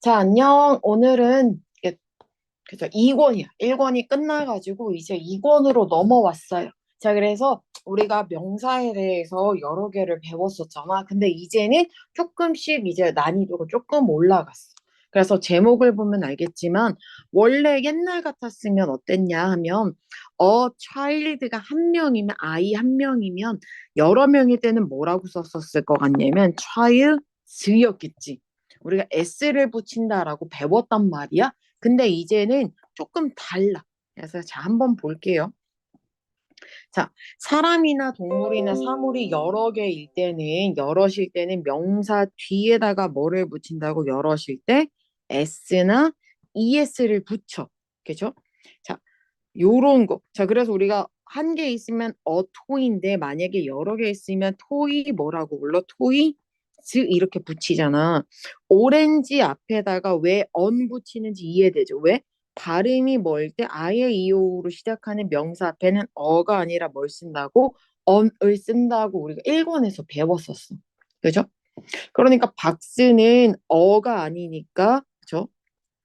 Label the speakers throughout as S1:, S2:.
S1: 자, 안녕. 오늘은 이게 그죠? 2권이야. 1권이 끝나가지고 이제 2권으로 넘어왔어요. 자, 그래서 우리가 명사에 대해서 여러 개를 배웠었잖아. 근데 이제는 조금씩 이제 난이도가 조금 올라갔어. 그래서 제목을 보면 알겠지만 원래 옛날 같았으면 어땠냐 하면 어 child가 한 명이면 아이 한 명이면 여러 명일 때는 뭐라고 썼었을 것 같냐면 childs였겠지. 우리가 s를 붙인다라고 배웠단 말이야. 근데 이제는 조금 달라. 그래서 자, 한번 볼게요. 자, 사람이나 동물이나 사물이 여러 개일 때는, 여럿일 때는 명사 뒤에다가 뭐를 붙인다고 여럿일 때 s나 es를 붙여. 그죠? 자, 요런 거. 자, 그래서 우리가 한 개 있으면 어 토인데 만약에 여러 개 있으면 토이 뭐라고 불러? 토이 즈 이렇게 붙이잖아. 오렌지 앞에다가 왜 언 붙이는지 이해되죠? 왜? 발음이 멀 때 아예 이오로 시작하는 명사 앞에는 어가 아니라 뭘 쓴다고? 언을 쓴다고 우리가 일권에서 배웠었어. 그죠? 그러니까 박스는 어가 아니니까 그죠?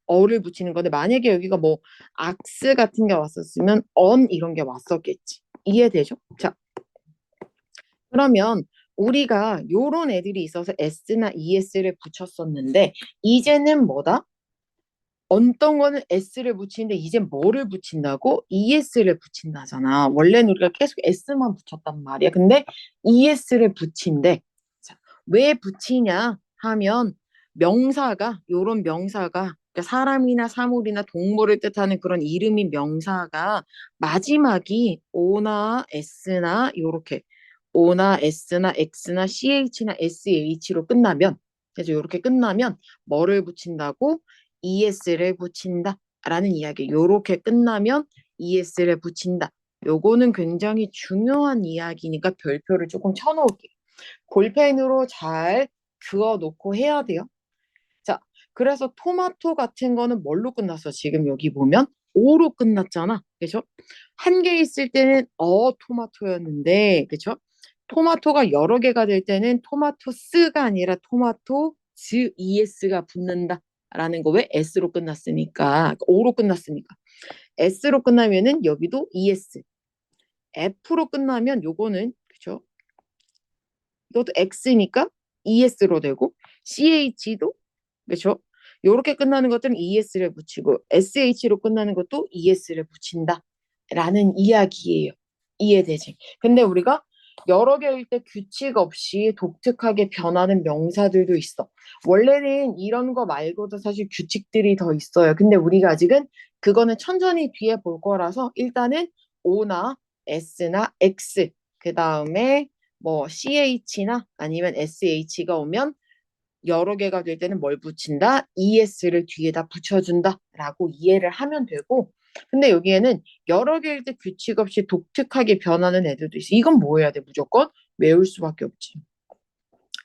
S1: 어를 붙이는 건데 만약에 여기가 뭐 악스 같은 게 왔었으면 언 이런 게 왔었겠지. 이해되죠? 자, 그러면 우리가 요런 애들이 있어서 s나 es를 붙였었는데 이제는 뭐다? 어떤 거는 s를 붙이는데 이제 뭐를 붙인다고? es를 붙인다잖아. 원래는 우리가 계속 s만 붙였단 말이야. 근데 es를 붙인대. 자, 왜 붙이냐 하면 명사가 요런 명사가 그러니까 사람이나 사물이나 동물을 뜻하는 그런 이름인 명사가 마지막이 o나 s나 요렇게 O나 S나 X나 CH나 SH로 끝나면 그래서 이렇게 끝나면 뭐를 붙인다고? ES를 붙인다 라는 이야기. 이렇게 끝나면 ES를 붙인다. 요거는 굉장히 중요한 이야기니까 별표를 조금 쳐놓을게요. 볼펜으로 잘 그어놓고 해야 돼요. 자 그래서 토마토 같은 거는 뭘로 끝났어? 지금 여기 보면? O로 끝났잖아. 그죠? 한 개 있을 때는 어 토마토였는데 그죠? 토마토가 여러 개가 될 때는 토마토스가 아니라 토마토 즈 es가 붙는다라는 거 왜 s로 끝났으니까 o로 끝났으니까 s로 끝나면은 여기도 es f로 끝나면 요거는 그죠? 이것도 x니까 es로 되고 ch도 그죠? 요렇게 끝나는 것들은 es를 붙이고 sh로 끝나는 것도 es를 붙인다 라는 이야기예요. 이해되지? 근데 우리가 여러 개일 때 규칙 없이 독특하게 변하는 명사들도 있어. 원래는 이런 거 말고도 사실 규칙들이 더 있어요. 근데 우리가 아직은 그거는 천천히 뒤에 볼 거라서 일단은 O나 S나 X 그 다음에 뭐 CH나 아니면 SH가 오면 여러 개가 될 때는 뭘 붙인다? ES를 뒤에다 붙여준다 라고 이해를 하면 되고 근데 여기에는 여러 개일 때 규칙 없이 독특하게 변하는 애들도 있어. 이건 뭐 해야 돼? 무조건 외울 수밖에 없지.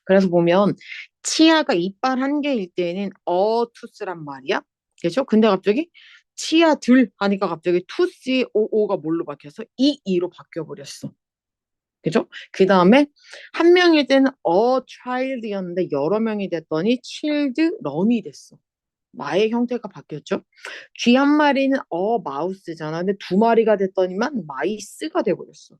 S1: 그래서 보면 치아가 이빨 한 개일 때는 어투스란 말이야. 그렇죠? 근데 갑자기 치아 둘 하니까 갑자기 투시 오오가 뭘로 바뀌어서 이 이로 바뀌어 버렸어. 그죠? 그 다음에 한 명일 때는 어 child였는데 여러 명이 됐더니 children이 됐어. 마의 형태가 바뀌었죠. 쥐 한 마리는 어 마우스잖아. 근데 두 마리가 됐더니만 마이스가 돼버렸어.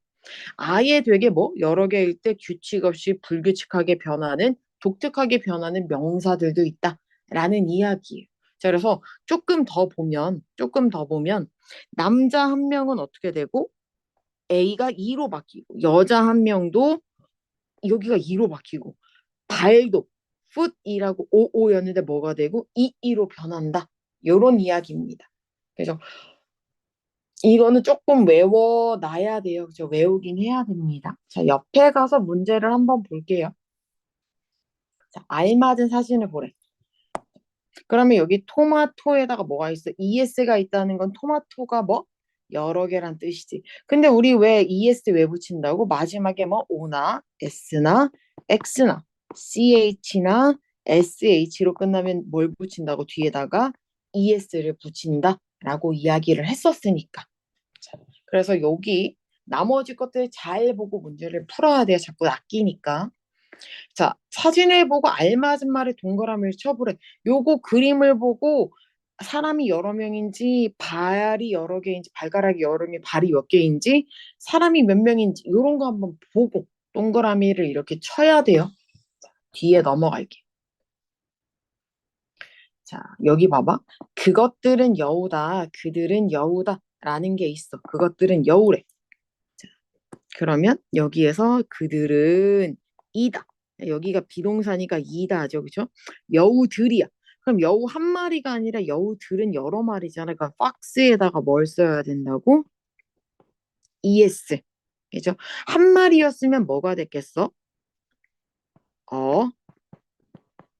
S1: 아예 되게 뭐 여러 개일 때 규칙 없이 불규칙하게 변하는 독특하게 변하는 명사들도 있다라는 이야기예요. 자, 그래서 조금 더 보면 조금 더 보면 남자 한 명은 어떻게 되고 A가 2로 바뀌고 여자 한 명도 여기가 2로 바뀌고 발도 foot이라고 오오였는데 뭐가 되고 이이로 변한다. 요런 이야기입니다. 그래서 이거는 조금 외워놔야 돼요. 그죠? 외우긴 해야 됩니다. 자, 옆에 가서 문제를 한번 볼게요. 자, 알맞은 사진을 보래. 그러면 여기 토마토에다가 뭐가 있어? ES가 있다는 건 토마토가 뭐? 여러 개란 뜻이지. 근데 우리 왜 ES 왜 붙인다고? 마지막에 뭐 O나 S나 X나 CH나 SH로 끝나면 뭘 붙인다고 뒤에다가 ES를 붙인다라고 이야기를 했었으니까. 자, 그래서 여기 나머지 것들 잘 보고 문제를 풀어야 돼요. 자꾸 아끼니까. 자, 사진을 보고 알맞은 말에 동그라미를 쳐보래. 요거 그림을 보고 사람이 여러 명인지 발이 여러 개인지 발가락이 여러 개, 발이 몇 개인지 사람이 몇 명인지 요런 거 한번 보고 동그라미를 이렇게 쳐야 돼요. 자, 뒤에 넘어갈게요. 자, 여기 봐봐. 그것들은 여우다. 그들은 여우다. 라는 게 있어. 그것들은 여우래. 자, 그러면 여기에서 그들은 이다. 여기가 비동사니까 이다 하죠. 그죠? 여우들이야. 그럼 여우 한 마리가 아니라 여우들은 여러 마리잖아. 그러니까 박스에다가 뭘 써야 된다고? es. 그죠? 한 마리였으면 뭐가 됐겠어? 어,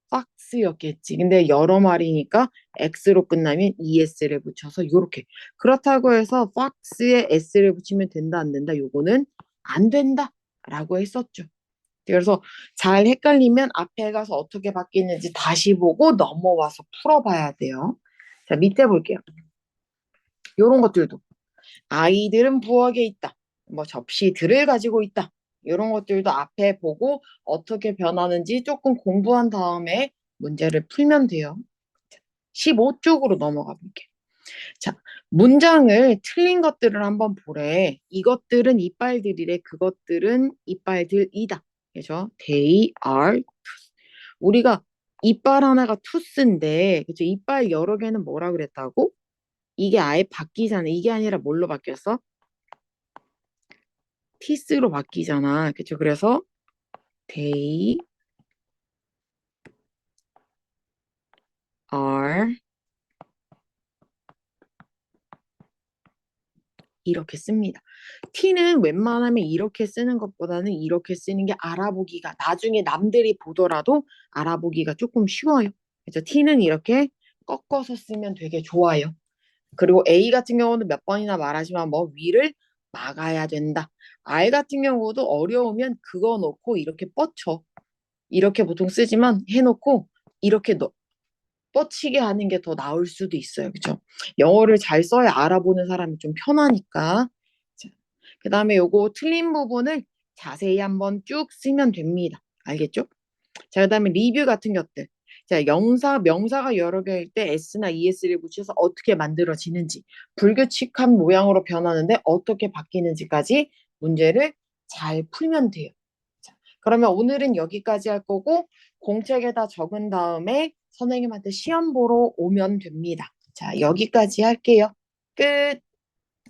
S1: 박스였겠지. 근데 여러 마리니까 x로 끝나면 es를 붙여서 요렇게. 그렇다고 해서 박스에 s를 붙이면 된다 안 된다. 요거는 안 된다 라고 했었죠. 그래서 잘 헷갈리면 앞에 가서 어떻게 바뀌는지 다시 보고 넘어와서 풀어봐야 돼요. 자, 밑에 볼게요. 요런 것들도. 아이들은 부엌에 있다. 뭐 접시들을 가지고 있다. 이런 것들도 앞에 보고 어떻게 변하는지 조금 공부한 다음에 문제를 풀면 돼요. 15쪽으로 넘어가 볼게요. 자, 문장을 틀린 것들을 한번 보래. 이것들은 이빨들이래. 그것들은 이빨들이다. 그죠? They are. 우리가 이빨 하나가 투스인데, 그죠? 이빨 여러 개는 뭐라 그랬다고? 이게 아예 바뀌잖아. 이게 아니라 뭘로 바뀌었어? 티스로 바뀌잖아. 그쵸? 그래서 they are 이렇게 씁니다. t는 웬만하면 이렇게 쓰는 것보다는 이렇게 쓰는 게 알아보기가 나중에 남들이 보더라도 알아보기가 조금 쉬워요. 그래서 t는 이렇게 꺾어서 쓰면 되게 좋아요. 그리고 A 같은 경우는 몇 번이나 말하지만 뭐 위를 막아야 된다. R 같은 경우도 어려우면 그거 놓고 이렇게 뻗쳐. 이렇게 보통 쓰지만 해놓고 이렇게 넣, 뻗치게 하는 게 더 나을 수도 있어요. 그죠? 영어를 잘 써야 알아보는 사람이 좀 편하니까. 그 다음에 요거 틀린 부분을 자세히 한번 쭉 쓰면 됩니다. 알겠죠? 자, 그 다음에 리뷰 같은 것들. 자, 영사, 명사가 여러 개일 때 s나 es를 붙여서 어떻게 만들어지는지, 불규칙한 모양으로 변하는데 어떻게 바뀌는지까지 문제를 잘 풀면 돼요. 자, 그러면 오늘은 여기까지 할 거고, 공책에다 적은 다음에 선생님한테 시험 보러 오면 됩니다. 자, 여기까지 할게요. 끝.